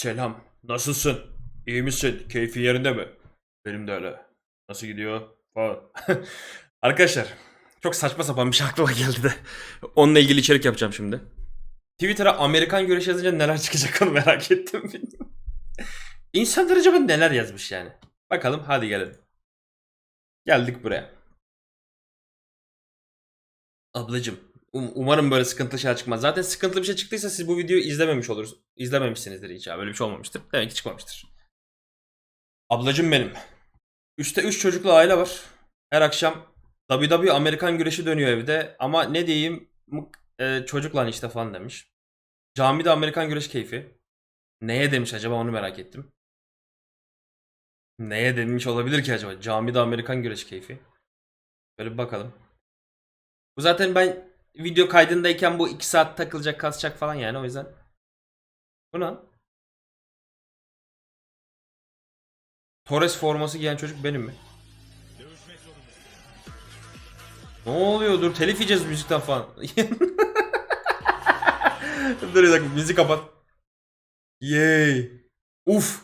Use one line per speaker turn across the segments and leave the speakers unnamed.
Selam. Nasılsın? İyi misin? Keyfin yerinde mi? Benim de öyle. Nasıl gidiyor? Arkadaşlar çok saçma sapan bir şey aklıma geldi de. Onunla ilgili içerik yapacağım şimdi. Twitter'a Amerikan güreşi yazınca neler çıkacak onu merak ettim. İnsanlar acaba neler yazmış yani? Bakalım hadi gelelim. Geldik buraya. Ablacım um- umarım böyle sıkıntılı şeyler çıkmaz. Zaten sıkıntılı bir şey çıktıysa siz bu videoyu izlememiş olursunuz. İzlememişsinizdir hiç ya. Böyle bir şey olmamıştır. Demek ki çıkmamıştır. Ablacım benim. Üste 3 çocuklu aile var. Her akşam WWE Amerikan güreşi dönüyor evde. Ama ne diyeyim e, çocukla işte falan demiş. Camide Amerikan güreş keyfi. Neye demiş acaba onu merak ettim. Neye demiş olabilir ki acaba? Camide Amerikan güreş keyfi. Böyle bir bakalım. Bu zaten ben video kaydındayken bu 2 saat takılacak kasacak falan yani o yüzden. Bu ne? Torres forması giyen çocuk benim mi? Ne oluyor? Dur telif yiyeceğiz müzikten falan. Dur bir dakika müzik kapat. Yay. Uf.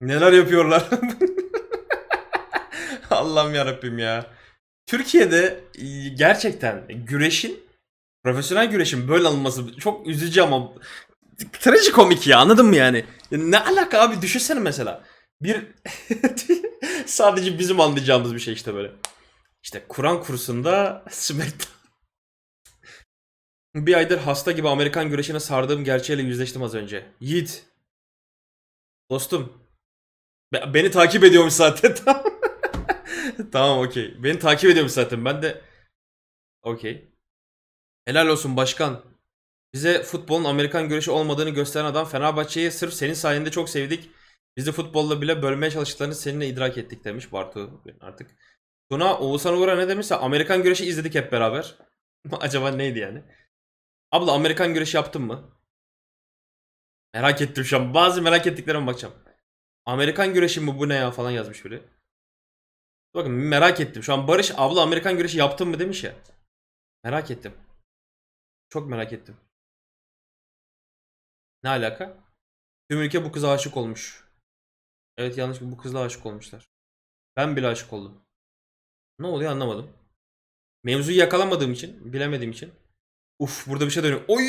Neler yapıyorlar. Allah'ım yarabbim ya. Türkiye'de e, gerçekten güreşin profesyonel güreşin böyle alınması çok üzücü ama trajikomik ya anladın mı yani? Ya Ne alaka abi düşünsene mesela. Bir sadece bizim anlayacağımız bir şey işte böyle. İşte Kur'an kursunda Smackdown. Bir aydır hasta gibi Amerikan güreşine sardığım gerçeğiyle yüzleştim az önce. Yiğit. Dostum. Be- beni takip ediyormuş zaten. Tamam. okey. Beni takip ediyormuş zaten. Ben de okey. Helal olsun başkan. Bize futbolun Amerikan güreşi olmadığını gösteren adam Fenerbahçe'yi sırf senin sayende çok sevdik. Bizi futbolla bile bölmeye çalıştıklarını seninle idrak ettik demiş Bartu artık. Tuna Oğuzhan Uğur'a ne demişse Amerikan güreşi izledik hep beraber. Acaba neydi yani? Abla Amerikan güreşi yaptın mı? Merak ettim şu an. Bazı merak ettiklerime bakacağım. Amerikan güreşi mi bu ne ya falan yazmış biri. Bakın merak ettim. Şu an Barış abla Amerikan güreşi yaptın mı demiş ya. Merak ettim. Çok merak ettim. Ne alaka? Tüm ülke bu kıza aşık olmuş. Evet yanlış bu kızla aşık olmuşlar. Ben bile aşık oldum. Ne oluyor anlamadım. Mevzuyu yakalamadığım için, bilemediğim için. Uf burada bir şey dönüyor. Oy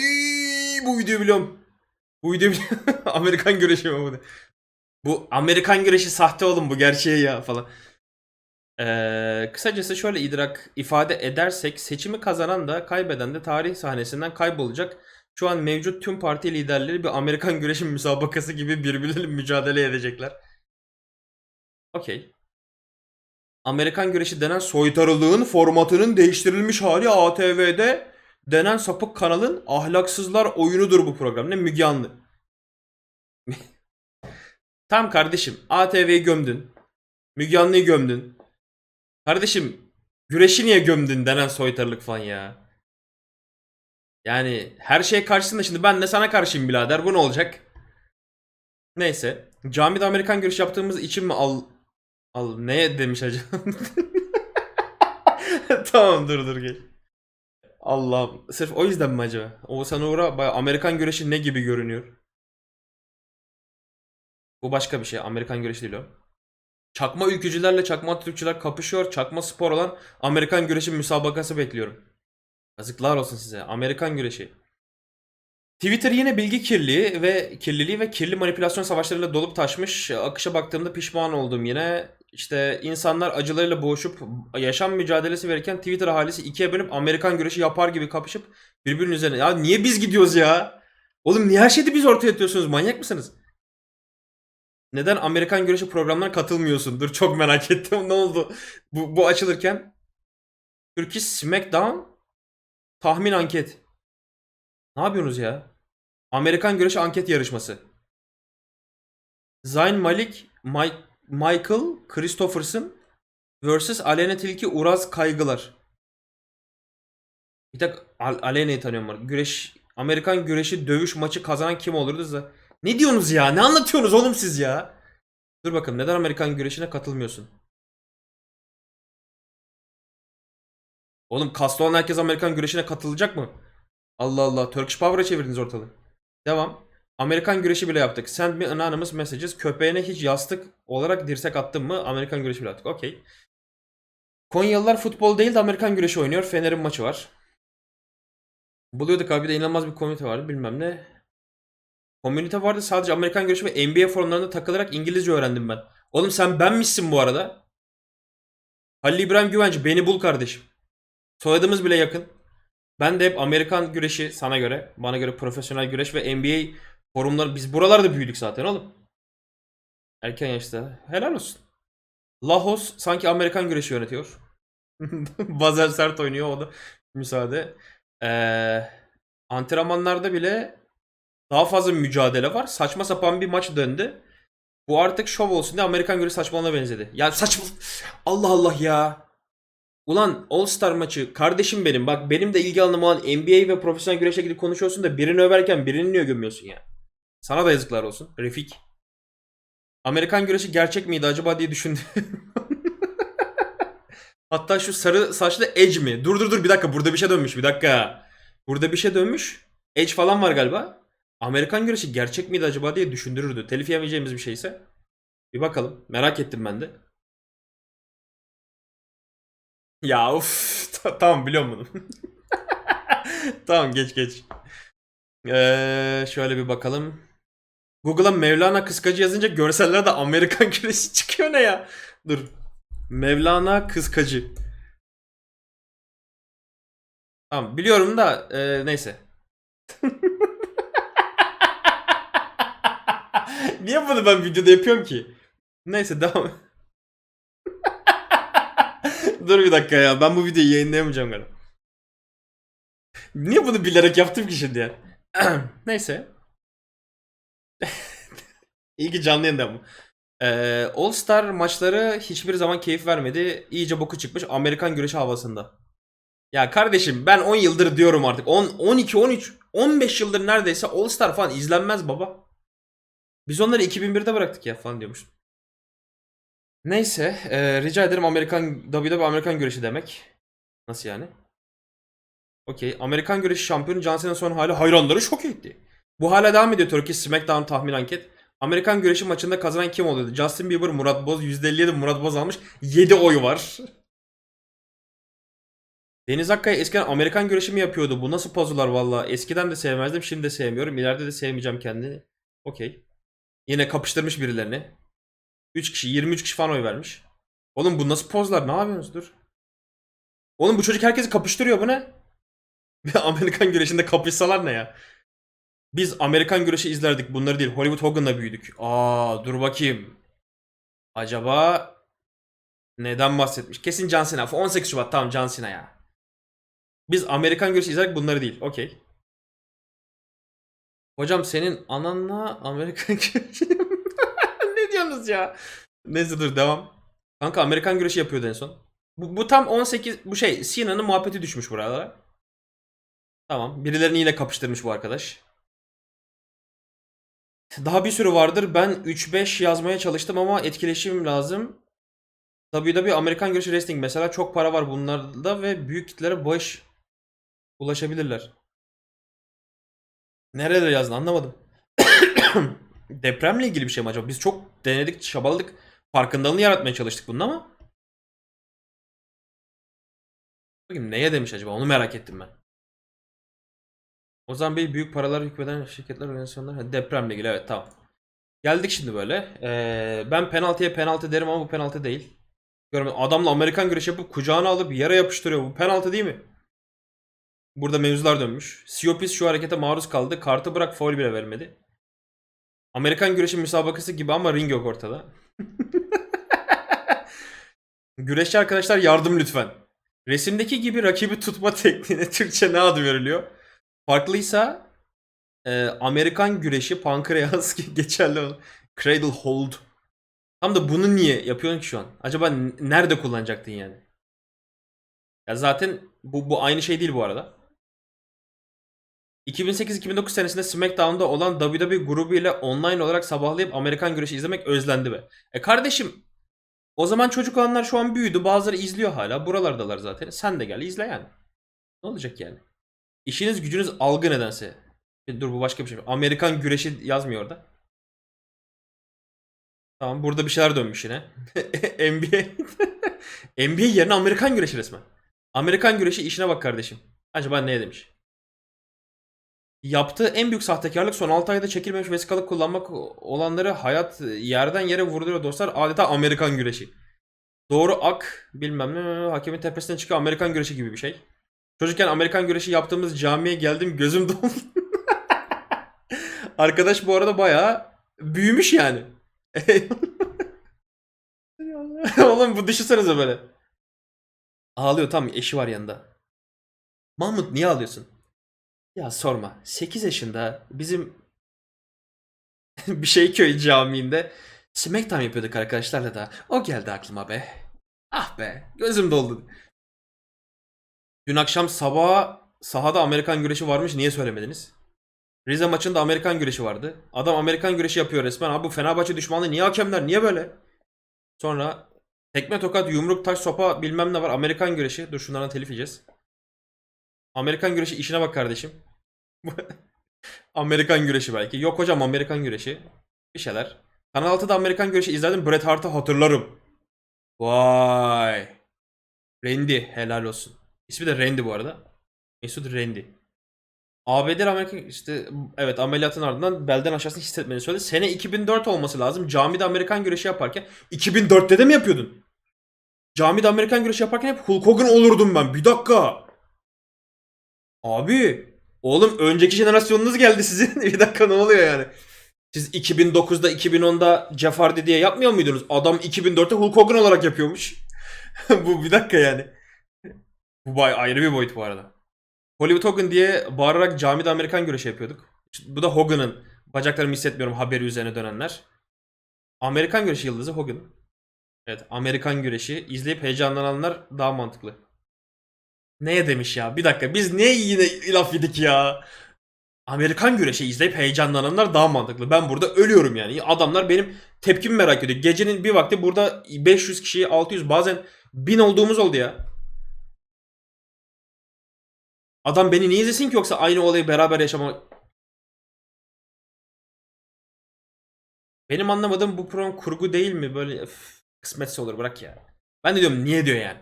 bu videoyu biliyorum. Bu videoyu biliyorum. Amerikan güreşi mi bu? Bu Amerikan güreşi sahte oğlum bu gerçeği ya falan. Ee, kısacası şöyle idrak ifade edersek seçimi kazanan da kaybeden de tarih sahnesinden kaybolacak. Şu an mevcut tüm parti liderleri bir Amerikan güreşi müsabakası gibi birbirleriyle mücadele edecekler. Okey. Amerikan güreşi denen soytarılığın formatının değiştirilmiş hali ATV'de denen sapık kanalın ahlaksızlar oyunudur bu program. Ne Müge Anlı. Tam kardeşim ATV'yi gömdün. Müge Anlı'yı gömdün. Kardeşim güreşi niye gömdün denen soytarılık falan ya. Yani her şey karşısında şimdi ben de sana karşıyım birader bu ne olacak? Neyse. Camide Amerikan görüş yaptığımız için mi al al ne demiş acaba? tamam dur dur gel. Allah'ım. Sırf o yüzden mi acaba? Oğuzhan Uğur'a baya Amerikan güreşi ne gibi görünüyor? Bu başka bir şey. Amerikan güreşi değil o. Çakma ülkücülerle çakma Türkçüler kapışıyor. Çakma spor olan Amerikan güreşi müsabakası bekliyorum. Yazıklar olsun size. Amerikan güreşi. Twitter yine bilgi kirliliği ve kirliliği ve kirli manipülasyon savaşlarıyla dolup taşmış. Akışa baktığımda pişman oldum yine. İşte insanlar acılarıyla boğuşup yaşam mücadelesi verirken Twitter ahalisi ikiye bölüp Amerikan güreşi yapar gibi kapışıp birbirinin üzerine. Ya niye biz gidiyoruz ya? Oğlum niye her şeyde biz ortaya atıyorsunuz? Manyak mısınız? Neden Amerikan güreşi programlarına katılmıyorsun? Dur çok merak ettim. Ne oldu? Bu, bu açılırken. Turkish Smackdown tahmin anket. Ne yapıyorsunuz ya? Amerikan güreşi anket yarışması. Zayn Malik, Mike, Michael Christopherson vs. Alena Tilki Uraz Kaygılar. Bir tek Al Alena'yı tanıyorum. Güreş Amerikan güreşi dövüş maçı kazanan kim olurdu da? Ne diyorsunuz ya? Ne anlatıyorsunuz oğlum siz ya? Dur bakalım neden Amerikan güreşine katılmıyorsun? Oğlum kaslı olan herkes Amerikan güreşine katılacak mı? Allah Allah. Turkish Power'a çevirdiniz ortalığı. Devam. Amerikan güreşi bile yaptık. Send me anonymous messages. Köpeğine hiç yastık olarak dirsek attın mı? Amerikan güreşi bile yaptık. Okey. Konyalılar futbol değil de Amerikan güreşi oynuyor. Fener'in maçı var. Buluyorduk abi de inanılmaz bir komünite vardı bilmem ne. Komünite vardı sadece Amerikan güreşi ve NBA forumlarında takılarak İngilizce öğrendim ben. Oğlum sen benmişsin bu arada. Halil İbrahim Güvenci beni bul kardeşim. Soyadımız bile yakın. Ben de hep Amerikan güreşi sana göre, bana göre profesyonel güreş ve NBA forumları biz buralarda büyüdük zaten oğlum. Erken yaşta. Helal olsun. Lahos sanki Amerikan güreşi yönetiyor. Bazel sert oynuyor o da müsaade. Ee, antrenmanlarda bile daha fazla mücadele var. Saçma sapan bir maç döndü. Bu artık şov olsun diye Amerikan güreşi saçmalığına benzedi. Ya saçma... Allah Allah ya. Ulan All Star maçı kardeşim benim bak benim de ilgi alanım olan NBA ve profesyonel güreşle ilgili konuşuyorsun da birini överken birini niye gömüyorsun ya? Sana da yazıklar olsun. Refik. Amerikan güreşi gerçek miydi acaba diye düşündüm. Hatta şu sarı saçlı Edge mi? Dur dur dur bir dakika burada bir şey dönmüş bir dakika. Burada bir şey dönmüş. Edge falan var galiba. Amerikan güreşi gerçek miydi acaba diye düşündürürdü. Telif yemeyeceğimiz bir şeyse. Bir bakalım. Merak ettim ben de. Ya uf tamam biliyorum bunu. tamam geç geç. Ee, şöyle bir bakalım. Google'a Mevlana kıskacı yazınca görsellerde Amerikan güreşi çıkıyor ne ya? Dur. Mevlana kıskacı. Tamam biliyorum da e, neyse. Niye bunu ben videoda yapıyorum ki? Neyse devam. Dur bir dakika ya ben bu videoyu yayınlayamayacağım galiba. Niye bunu bilerek yaptım ki şimdi ya? Neyse. İyi ki canlı yayında bu. Ee, All Star maçları hiçbir zaman keyif vermedi. İyice boku çıkmış Amerikan güreşi havasında. Ya kardeşim ben 10 yıldır diyorum artık. 10, 12, 13, 15 yıldır neredeyse All Star falan izlenmez baba. Biz onları 2001'de bıraktık ya falan diyormuş. Neyse, e, rica ederim Amerikan WWE Amerikan güreşi demek. Nasıl yani? Okey. Amerikan güreşi şampiyonu John Cena'nın son hali hayranları şok etti. Bu hala devam ediyor Turkey SmackDown tahmin anket. Amerikan güreşi maçında kazanan kim oluyordu? Justin Bieber, Murat Boz. %57 Murat Boz almış. 7 oy var. Deniz Akkaya eskiden Amerikan güreşi mi yapıyordu? Bu nasıl pozular valla? Eskiden de sevmezdim, şimdi de sevmiyorum. İleride de sevmeyeceğim kendini. Okey. Yine kapıştırmış birilerini. 3 kişi, 23 kişi falan oy vermiş. Oğlum bu nasıl pozlar? Ne yapıyorsunuz? Dur. Oğlum bu çocuk herkesi kapıştırıyor. Bu ne? Amerikan güreşinde kapışsalar ne ya? Biz Amerikan güreşi izlerdik. Bunları değil. Hollywood Hogan'la büyüdük. Aa dur bakayım. Acaba neden bahsetmiş? Kesin John Cena. 18 Şubat tamam John Cena ya. Biz Amerikan güreşi izlerdik bunları değil. Okey. Hocam senin ananla Amerikan güreşi... ne diyorsunuz ya? Neyse dur devam. Kanka Amerikan güreşi yapıyordu en son. Bu, bu tam 18 bu şey Cena'nın muhabbeti düşmüş buralara. Tamam. Birilerini yine kapıştırmış bu arkadaş. Daha bir sürü vardır. Ben 3-5 yazmaya çalıştım ama etkileşim lazım. WWE Amerikan güreşi wrestling mesela çok para var bunlarda ve büyük kitlere bağış ulaşabilirler. Nerede yazdın anlamadım. Depremle ilgili bir şey mi acaba? Biz çok denedik, çabaladık. Farkındalığını yaratmaya çalıştık bunun ama. Bakayım neye demiş acaba? Onu merak ettim ben. Ozan Bey büyük paralar hükmeden şirketler, organizasyonlar. Depremle ilgili evet tamam. Geldik şimdi böyle. Ee, ben penaltıya penaltı derim ama bu penaltı değil. Görme adamla Amerikan güreşi yapıp kucağına alıp yere yapıştırıyor. Bu penaltı değil mi? Burada mevzular dönmüş. Siopis şu harekete maruz kaldı. Kartı bırak foul bile vermedi. Amerikan güreşi müsabakası gibi ama ring yok ortada. Güreşçi arkadaşlar yardım lütfen. Resimdeki gibi rakibi tutma tekniğine Türkçe ne adı veriliyor? Farklıysa e, Amerikan güreşi pankreas geçerli olan cradle hold. Tam da bunu niye yapıyorsun ki şu an? Acaba nerede kullanacaktın yani? Ya zaten bu, bu aynı şey değil bu arada. 2008-2009 senesinde SmackDown'da olan WWE grubu ile online olarak sabahlayıp Amerikan güreşi izlemek özlendi be. E kardeşim o zaman çocuk olanlar şu an büyüdü. Bazıları izliyor hala. Buralardalar zaten. Sen de gel izle yani. Ne olacak yani? İşiniz gücünüz algı nedense. Dur bu başka bir şey. Amerikan güreşi yazmıyor orada. Tamam burada bir şeyler dönmüş yine. NBA. NBA yerine Amerikan güreşi resmen. Amerikan güreşi işine bak kardeşim. Acaba ne demiş? Yaptığı en büyük sahtekarlık son 6 ayda çekilmemiş vesikalık kullanmak olanları hayat yerden yere vurduruyor dostlar. Adeta Amerikan güreşi. Doğru ak bilmem ne hakemin tepesine çıkıyor Amerikan güreşi gibi bir şey. Çocukken Amerikan güreşi yaptığımız camiye geldim gözüm doldu. Arkadaş bu arada bayağı büyümüş yani. Oğlum bu düşünsenize böyle. Ağlıyor tam eşi var yanında. Mahmut niye ağlıyorsun? Ya sorma. 8 yaşında bizim bir şey köy camiinde Smackdown yapıyorduk arkadaşlarla da. O geldi aklıma be. Ah be. Gözüm doldu. Dün akşam sabaha sahada Amerikan güreşi varmış. Niye söylemediniz? Rize maçında Amerikan güreşi vardı. Adam Amerikan güreşi yapıyor resmen. Abi bu Fenerbahçe düşmanlığı niye hakemler? Niye böyle? Sonra tekme tokat yumruk taş sopa bilmem ne var. Amerikan güreşi. Dur şunlardan telif yiyeceğiz. Amerikan güreşi işine bak kardeşim. Amerikan güreşi belki. Yok hocam Amerikan güreşi. Bir şeyler. Kanal 6'da Amerikan güreşi izledim. Bret Hart'ı hatırlarım. Vay. Randy helal olsun. İsmi de Randy bu arada. Mesut Randy. ABD Amerika işte evet ameliyatın ardından belden aşağısını hissetmeni söyledi. Sene 2004 olması lazım. Camide Amerikan güreşi yaparken 2004'te de mi yapıyordun? Camide Amerikan güreşi yaparken hep Hulk Hogan olurdum ben. Bir dakika. Abi oğlum önceki jenerasyonunuz geldi sizin. bir dakika ne oluyor yani? Siz 2009'da 2010'da Jeff Hardy diye yapmıyor muydunuz? Adam 2004'te Hulk Hogan olarak yapıyormuş. bu bir dakika yani. Bu bay ayrı bir boyut bu arada. Hollywood Hogan diye bağırarak camide Amerikan güreşi yapıyorduk. Bu da Hogan'ın bacaklarımı hissetmiyorum haberi üzerine dönenler. Amerikan güreşi yıldızı Hogan. Evet Amerikan güreşi izleyip heyecanlananlar daha mantıklı. Neye demiş ya? Bir dakika biz niye yine laf yedik ya? Amerikan güreşi izleyip heyecanlananlar daha mantıklı. Ben burada ölüyorum yani. Adamlar benim tepkimi merak ediyor. Gecenin bir vakti burada 500 kişi 600 bazen 1000 olduğumuz oldu ya. Adam beni niye izlesin ki yoksa aynı olayı beraber yaşamak... Benim anlamadığım bu program kurgu değil mi? Böyle öf, kısmetse olur bırak ya. Ben de diyorum niye diyor yani.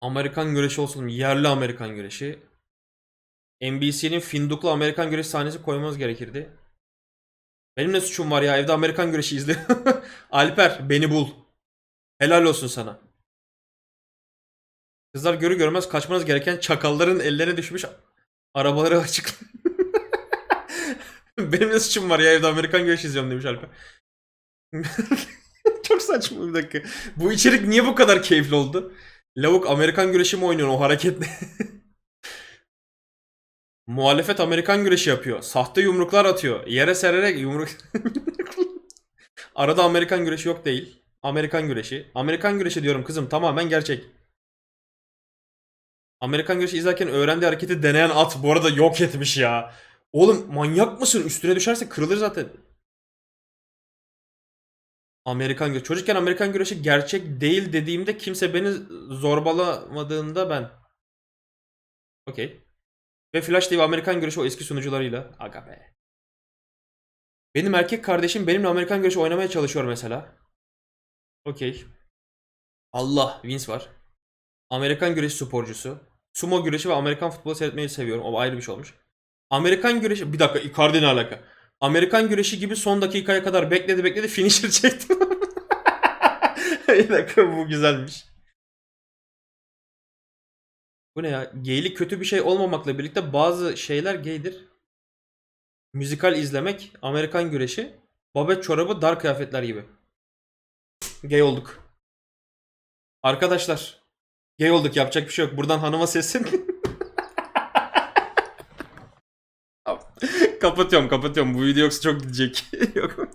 Amerikan güreşi olsun yerli Amerikan güreşi. NBC'nin Finduklu Amerikan güreşi sahnesi koymamız gerekirdi. Benim ne suçum var ya evde Amerikan güreşi izliyor. Alper beni bul. Helal olsun sana. Kızlar görü görmez kaçmanız gereken çakalların ellerine düşmüş arabaları açık. Benim ne suçum var ya evde Amerikan güreşi izliyorum demiş Alper. Çok saçma bir dakika. Bu içerik niye bu kadar keyifli oldu? Lavuk Amerikan güreşi mi oynuyor o hareketle? Muhalefet Amerikan güreşi yapıyor. Sahte yumruklar atıyor. Yere sererek yumruk... Arada Amerikan güreşi yok değil. Amerikan güreşi. Amerikan güreşi diyorum kızım tamamen gerçek. Amerikan güreşi izlerken öğrendiği hareketi deneyen at bu arada yok etmiş ya. Oğlum manyak mısın? Üstüne düşerse kırılır zaten. Amerikan güreşi. Çocukken Amerikan güreşi gerçek değil dediğimde kimse beni zorbalamadığında ben. Okey. Ve Flash TV Amerikan güreşi o eski sunucularıyla. Aga be. Benim erkek kardeşim benimle Amerikan güreşi oynamaya çalışıyor mesela. Okey. Allah Vince var. Amerikan güreşi sporcusu. Sumo güreşi ve Amerikan futbolu seyretmeyi seviyorum. O ayrı bir şey olmuş. Amerikan güreşi... Bir dakika Icardi ne alaka? Amerikan güreşi gibi son dakikaya kadar bekledi bekledi finisher çekti. bir dakika bu güzelmiş. Bu ne ya? Geylik kötü bir şey olmamakla birlikte bazı şeyler gaydir. Müzikal izlemek, Amerikan güreşi, babet çorabı, dar kıyafetler gibi. Gay olduk. Arkadaşlar, gay olduk yapacak bir şey yok. Buradan hanıma seslen. kapatıyorum, kapatıyorum. Bu video yoksa çok gidecek. yok.